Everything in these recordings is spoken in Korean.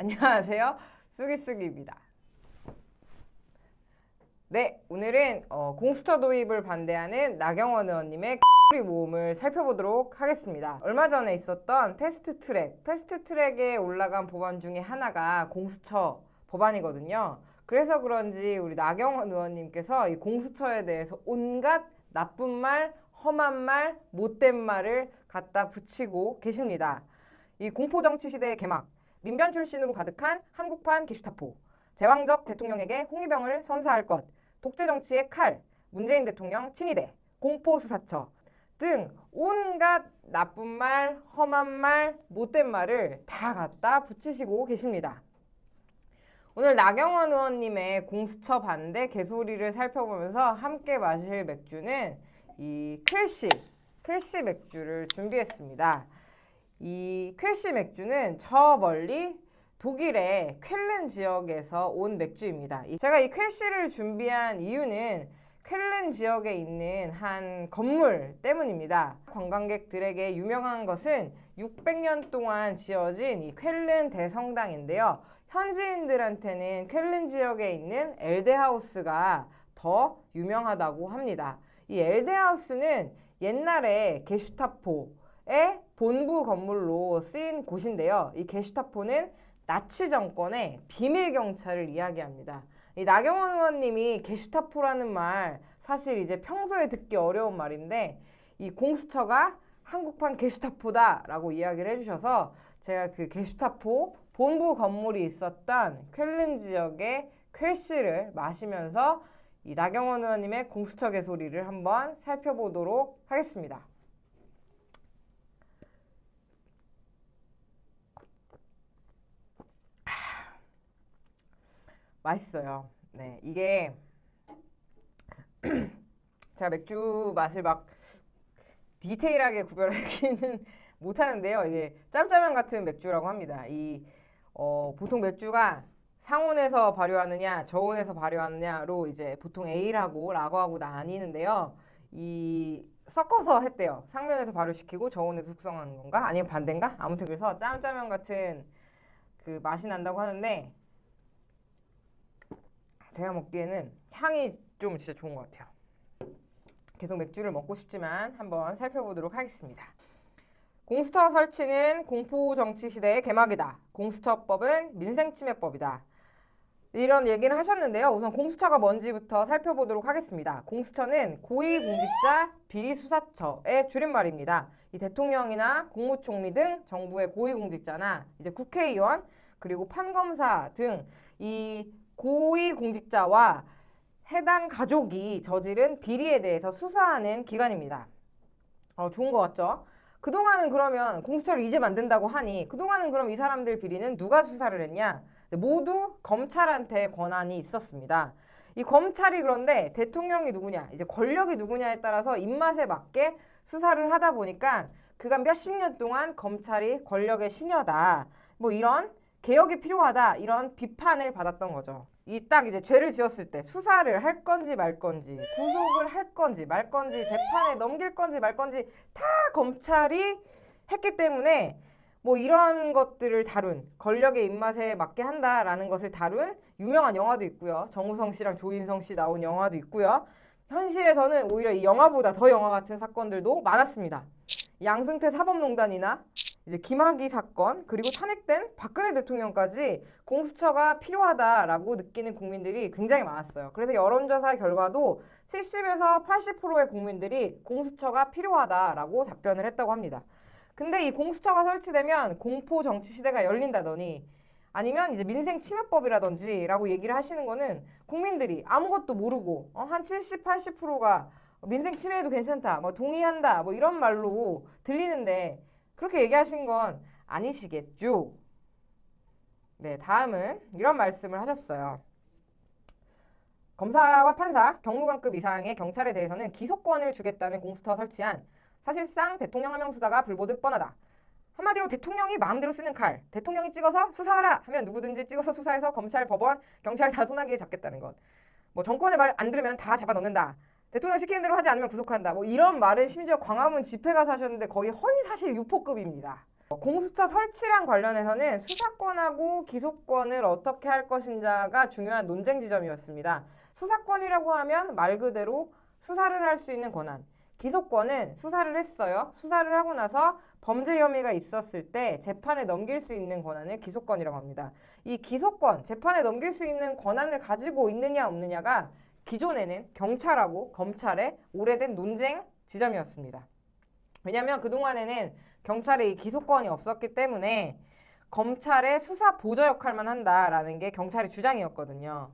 안녕하세요. 쑥이쑥이입니다. 네, 오늘은 어, 공수처 도입을 반대하는 나경원 의원님의 X리 모음을 살펴보도록 하겠습니다. 얼마 전에 있었던 패스트 트랙, 패스트 트랙에 올라간 법안 중에 하나가 공수처 법안이거든요. 그래서 그런지 우리 나경원 의원님께서 이 공수처에 대해서 온갖 나쁜 말, 험한 말, 못된 말을 갖다 붙이고 계십니다. 이 공포정치 시대의 개막, 민변 출신으로 가득한 한국판 게슈타포, 제왕적 대통령에게 홍위병을 선사할 것, 독재 정치의 칼, 문재인 대통령 친위대, 공포 수사처. 등 온갖 나쁜 말, 험한 말, 못된 말을 다 갖다 붙이시고 계십니다. 오늘 나경원 의원님의 공수처 반대 개소리를 살펴보면서 함께 마실 맥주는 이 클시, 클시 맥주를 준비했습니다. 이 퀘시 맥주는 저 멀리 독일의 쾰른 지역에서 온 맥주입니다. 이- 제가 이 퀘시를 준비한 이유는 쾰른 지역에 있는 한 건물 때문입니다. 관광객들에게 유명한 것은 600년 동안 지어진 이 쾰른 대성당인데요. 현지인들한테는 쾰른 지역에 있는 엘데하우스가 더 유명하다고 합니다. 이 엘데하우스는 옛날에 게슈타포 의 본부 건물로 쓰인 곳인데요. 이 게슈타포는 나치 정권의 비밀 경찰을 이야기합니다. 이 나경원 의원님이 게슈타포라는 말 사실 이제 평소에 듣기 어려운 말인데 이 공수처가 한국판 게슈타포다라고 이야기를 해주셔서 제가 그 게슈타포 본부 건물이 있었던 쾰른 지역의 쾌시를 마시면서 이 나경원 의원님의 공수처 개소리를 한번 살펴보도록 하겠습니다. 맛있어요. 네, 이게 제가 맥주 맛을 막 디테일하게 구별하기는 못하는데요. 이게 짬짜면 같은 맥주라고 합니다. 이 어, 보통 맥주가 상온에서 발효하느냐, 저온에서 발효하느냐로 이제 보통 A라고 라고하고 나뉘는데요. 이 섞어서 했대요. 상면에서 발효시키고 저온에서 숙성하는 건가? 아니면 반대인가? 아무튼 그래서 짬짜면 같은 그 맛이 난다고 하는데 제가 먹기에는 향이 좀 진짜 좋은 것 같아요. 계속 맥주를 먹고 싶지만 한번 살펴보도록 하겠습니다. 공수처 설치는 공포 정치 시대의 개막이다. 공수처법은 민생 침해법이다. 이런 얘기를 하셨는데요. 우선 공수처가 뭔지부터 살펴보도록 하겠습니다. 공수처는 고위공직자 비리수사처의 줄임말입니다. 이 대통령이나 국무총리 등 정부의 고위공직자나 이제 국회의원 그리고 판검사 등 이 고위공직자와 해당 가족이 저지른 비리에 대해서 수사하는 기관입니다. 어, 좋은 것 같죠? 그동안은 그러면 공수처를 이제 만든다고 하니 그동안은 그럼 이 사람들 비리는 누가 수사를 했냐? 모두 검찰한테 권한이 있었습니다. 이 검찰이 그런데 대통령이 누구냐, 이제 권력이 누구냐에 따라서 입맛에 맞게 수사를 하다 보니까 그간 몇십 년 동안 검찰이 권력의 신여다. 뭐 이런 개혁이 필요하다. 이런 비판을 받았던 거죠. 이 딱 이제 죄를 지었을 때 수사를 할 건지 말 건지, 구속을 할 건지 말 건지, 재판에 넘길 건지 말 건지 다 검찰이 했기 때문에 뭐 이런 것들을 다룬 권력의 입맛에 맞게 한다라는 것을 다룬 유명한 영화도 있고요. 정우성 씨랑 조인성 씨 나온 영화도 있고요. 현실에서는 오히려 이 영화보다 더 영화 같은 사건들도 많았습니다. 양승태 사법농단이나 이제 김학의 사건 그리고 탄핵된 박근혜 대통령까지 공수처가 필요하다라고 느끼는 국민들이 굉장히 많았어요. 그래서 여론조사 결과도 70에서 80%의 국민들이 공수처가 필요하다라고 답변을 했다고 합니다. 근데 이 공수처가 설치되면 공포 정치 시대가 열린다더니 아니면 이제 민생 침해법이라든지라고 얘기를 하시는 거는 국민들이 아무것도 모르고 어, 한 70, 80%가 민생 침해도 괜찮다, 뭐 동의한다, 뭐 이런 말로 들리는데 그렇게 얘기하신 건 아니시겠죠? 네, 다음은 이런 말씀을 하셨어요. 검사와 판사, 경무관급 이상의 경찰에 대해서는 기소권을 주겠다는 공수처 설치한 사실상 대통령 하명 수사가 불보듯 뻔하다. 한마디로 대통령이 마음대로 쓰는 칼, 대통령이 찍어서 수사하라 하면 누구든지 찍어서 수사해서 검찰, 법원, 경찰 다 손아귀에 잡겠다는 것. 뭐 정권의 말 안 들으면 다 잡아 넣는다. 대통령 시키는 대로 하지 않으면 구속한다. 뭐 이런 말은 심지어 광화문 집회 가서 하셨는데 거의 허위 사실 유포급입니다. 공수처 설치랑 관련해서는 수사권하고 기소권을 어떻게 할 것인가가 중요한 논쟁 지점이었습니다. 수사권이라고 하면 말 그대로 수사를 할 수 있는 권한. 기소권은 수사를 했어요. 수사를 하고 나서 범죄 혐의가 있었을 때 재판에 넘길 수 있는 권한을 기소권이라고 합니다. 이 기소권, 재판에 넘길 수 있는 권한을 가지고 있느냐 없느냐가 기존에는 경찰하고 검찰의 오래된 논쟁 지점이었습니다. 왜냐하면 그동안에는 경찰의 이 기소권이 없었기 때문에 검찰의 수사 보조 역할만 한다라는 게 경찰의 주장이었거든요.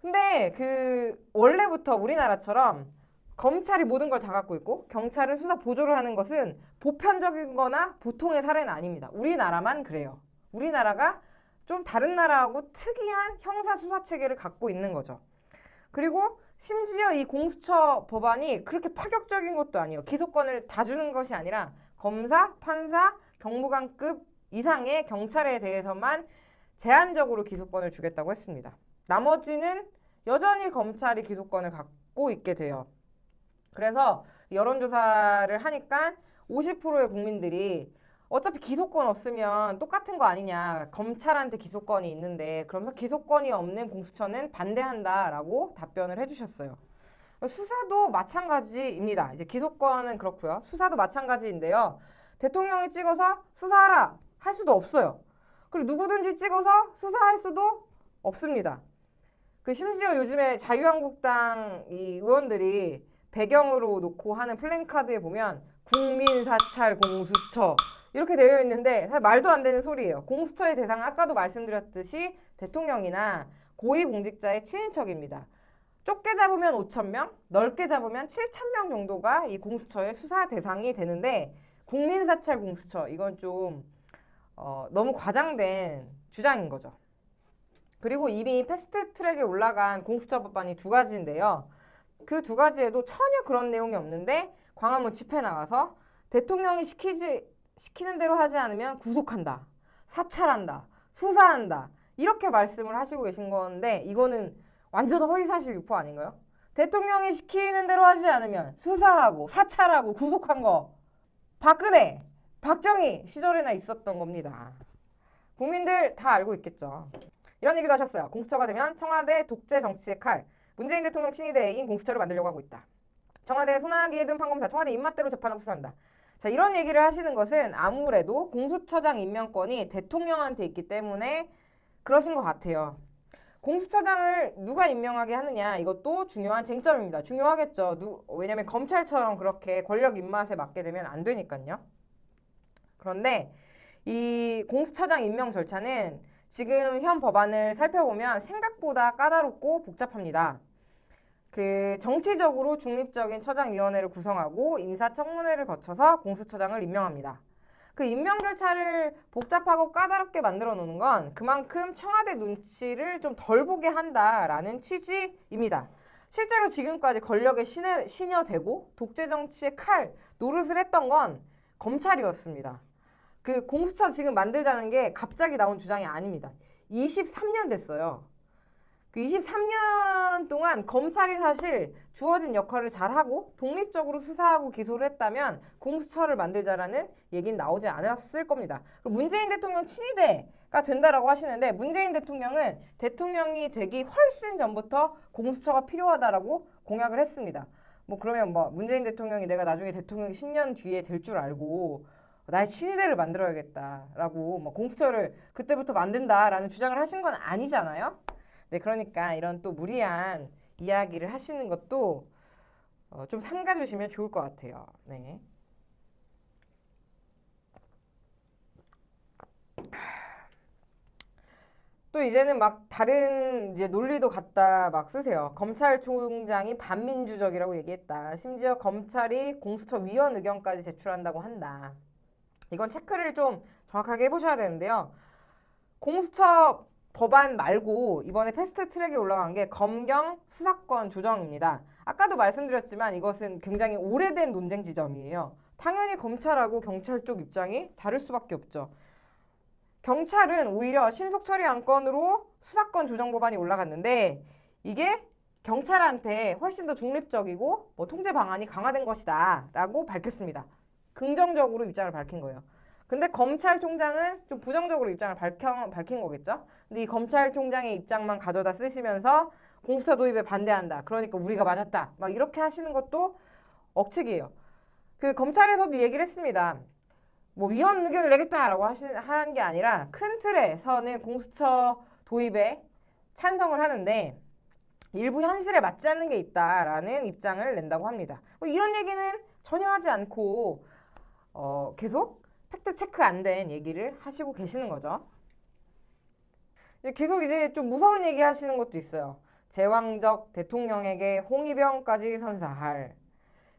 근데 그 원래부터 우리나라처럼 검찰이 모든 걸 다 갖고 있고 경찰은 수사 보조를 하는 것은 보편적인 거나 보통의 사례는 아닙니다. 우리나라만 그래요. 우리나라가 좀 다른 나라하고 특이한 형사 수사 체계를 갖고 있는 거죠. 그리고 심지어 이 공수처 법안이 그렇게 파격적인 것도 아니에요. 기소권을 다 주는 것이 아니라 검사, 판사, 경무관급 이상의 경찰에 대해서만 제한적으로 기소권을 주겠다고 했습니다. 나머지는 여전히 검찰이 기소권을 갖고 있게 돼요. 그래서 여론조사를 하니까 50%의 국민들이 어차피 기소권 없으면 똑같은 거 아니냐. 검찰한테 기소권이 있는데 그러면서 기소권이 없는 공수처는 반대한다라고 답변을 해주셨어요. 수사도 마찬가지입니다. 이제 기소권은 그렇고요. 수사도 마찬가지인데요. 대통령이 찍어서 수사하라 할 수도 없어요. 그리고 누구든지 찍어서 수사할 수도 없습니다. 그 심지어 요즘에 자유한국당 이 의원들이 배경으로 놓고 하는 플랜카드에 보면 국민 사찰 공수처 이렇게 되어 있는데 사실 말도 안 되는 소리예요. 공수처의 대상은 아까도 말씀드렸듯이 대통령이나 고위공직자의 친인척입니다. 좁게 잡으면 5천 명, 넓게 잡으면 7천 명 정도가 이 공수처의 수사 대상이 되는데 국민사찰 공수처 이건 좀 어, 너무 과장된 주장인 거죠. 그리고 이미 패스트 트랙에 올라간 공수처 법안이 두 가지인데요. 그 두 가지에도 전혀 그런 내용이 없는데 광화문 집회 나가서 대통령이 시키지 시키는 대로 하지 않으면 구속한다, 사찰한다, 수사한다 이렇게 말씀을 하시고 계신 건데 이거는 완전 허위사실 유포 아닌가요? 대통령이 시키는 대로 하지 않으면 수사하고 사찰하고 구속한 거 박근혜, 박정희 시절에나 있었던 겁니다. 국민들 다 알고 있겠죠. 이런 얘기도 하셨어요. 공수처가 되면 청와대 독재 정치의 칼, 문재인 대통령 친위대인 공수처를 만들려고 하고 있다. 청와대 소나기에 든 판검사, 청와대 입맛대로 재판하고 수사한다. 자, 이런 얘기를 하시는 것은 아무래도 공수처장 임명권이 대통령한테 있기 때문에 그러신 것 같아요. 공수처장을 누가 임명하게 하느냐 이것도 중요한 쟁점입니다. 중요하겠죠. 누, 왜냐하면 검찰처럼 그렇게 권력 입맛에 맞게 되면 안 되니까요. 그런데 이 공수처장 임명 절차는 지금 현 법안을 살펴보면 생각보다 까다롭고 복잡합니다. 그 정치적으로 중립적인 처장위원회를 구성하고 인사청문회를 거쳐서 공수처장을 임명합니다. 그 임명 절차를 복잡하고 까다롭게 만들어 놓는 건 그만큼 청와대 눈치를 좀 덜 보게 한다라는 취지입니다. 실제로 지금까지 권력의 신의, 신여되고 독재 정치의 칼 노릇을 했던 건 검찰이었습니다. 그 공수처 지금 만들자는 게 갑자기 나온 주장이 아닙니다. 23년 됐어요. 그 23년 동안 검찰이 사실 주어진 역할을 잘하고 독립적으로 수사하고 기소를 했다면 공수처를 만들자라는 얘기는 나오지 않았을 겁니다. 문재인 대통령 친위대가 된다라고 하시는데 문재인 대통령은 대통령이 되기 훨씬 전부터 공수처가 필요하다라고 공약을 했습니다. 뭐 그러면 뭐 문재인 대통령이 내가 나중에 대통령 10년 뒤에 될 줄 알고 나의 친위대를 만들어야겠다라고 뭐 공수처를 그때부터 만든다라는 주장을 하신 건 아니잖아요. 네, 그러니까 이런 또 무리한 이야기를 하시는 것도 어, 좀 삼가주시면 좋을 것 같아요. 네. 또 이제는 막 다른 이제 논리도 갖다 막 쓰세요. 검찰총장이 반민주적이라고 얘기했다. 심지어 검찰이 공수처 위원 의견까지 제출한다고 한다. 이건 체크를 좀 정확하게 해보셔야 되는데요. 공수처 법안 말고 이번에 패스트 트랙에 올라간 게 검경 수사권 조정입니다. 아까도 말씀드렸지만 이것은 굉장히 오래된 논쟁 지점이에요. 당연히 검찰하고 경찰 쪽 입장이 다를 수밖에 없죠. 경찰은 오히려 신속 처리 안건으로 수사권 조정 법안이 올라갔는데 이게 경찰한테 훨씬 더 중립적이고 뭐 통제 방안이 강화된 것이다라고 밝혔습니다. 긍정적으로 입장을 밝힌 거예요. 근데 검찰총장은 좀 부정적으로 입장을 밝혀, 밝힌 거겠죠. 근데 이 검찰총장의 입장만 가져다 쓰시면서 공수처 도입에 반대한다. 그러니까 우리가 맞았다. 막 이렇게 하시는 것도 억측이에요. 그 검찰에서도 얘기를 했습니다. 뭐 위헌 의견을 내겠다라고 하신 한게 아니라 큰 틀에서는 공수처 도입에 찬성을 하는데 일부 현실에 맞지 않는 게 있다라는 입장을 낸다고 합니다. 뭐 이런 얘기는 전혀 하지 않고 어, 계속 팩트 체크 안 된 얘기를 하시고 계시는 거죠. 계속 이제 좀 무서운 얘기 하시는 것도 있어요. 제왕적 대통령에게 홍위병까지 선사할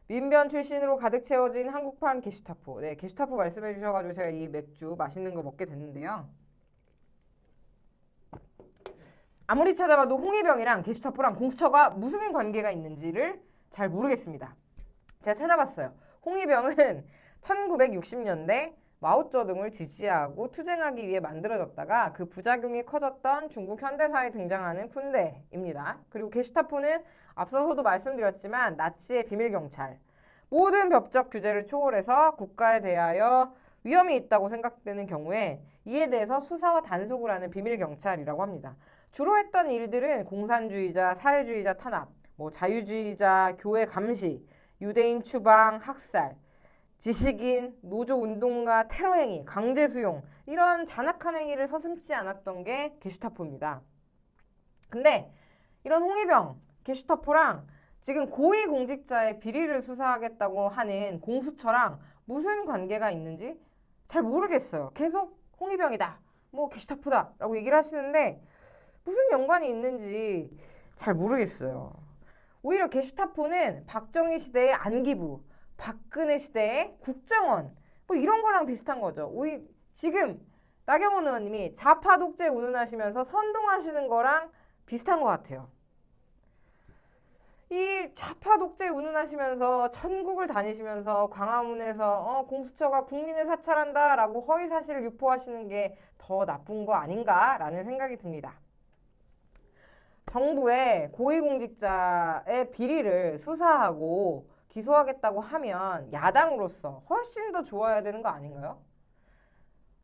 민변 출신으로 가득 채워진 한국판 게슈타포. 네, 게슈타포 말씀해 주셔가지고 제가 이 맥주 맛있는 거 먹게 됐는데요. 아무리 찾아봐도 홍위병이랑 게슈타포랑 공수처가 무슨 관계가 있는지를 잘 모르겠습니다. 제가 찾아봤어요. 홍위병은 1960년대 마오쩌둥을 지지하고 투쟁하기 위해 만들어졌다가 그 부작용이 커졌던 중국 현대사에 등장하는 군대입니다. 그리고 게슈타포는 앞서서도 말씀드렸지만 나치의 비밀 경찰. 모든 법적 규제를 초월해서 국가에 대하여 위험이 있다고 생각되는 경우에 이에 대해서 수사와 단속을 하는 비밀 경찰이라고 합니다. 주로 했던 일들은 공산주의자, 사회주의자 탄압, 뭐 자유주의자, 교회 감시, 유대인 추방, 학살, 지식인, 노조 운동가, 테러 행위, 강제 수용 이런 잔악한 행위를 서슴지 않았던 게 게슈타포입니다. 근데 이런 홍위병, 게슈타포랑 지금 고위 공직자의 비리를 수사하겠다고 하는 공수처랑 무슨 관계가 있는지 잘 모르겠어요. 계속 홍위병이다, 뭐 게슈타포다라고 얘기를 하시는데 무슨 연관이 있는지 잘 모르겠어요. 오히려 게슈타포는 박정희 시대의 안기부, 박근혜 시대의 국정원 뭐 이런 거랑 비슷한 거죠. 오히 지금 나경원 의원님이 좌파 독재 운운하시면서 선동하시는 거랑 비슷한 것 같아요. 이 좌파 독재 운운하시면서 천국을 다니시면서 광화문에서 어, 공수처가 국민을 사찰한다라고 허위 사실을 유포하시는 게 더 나쁜 거 아닌가라는 생각이 듭니다. 정부의 고위공직자의 비리를 수사하고 기소하겠다고 하면 야당으로서 훨씬 더 좋아야 되는 거 아닌가요?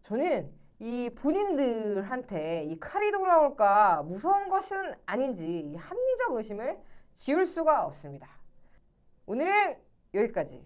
저는 이 본인들한테 이 칼이 돌아올까 무서운 것은 아닌지 이 합리적 의심을 지울 수가 없습니다. 오늘은 여기까지.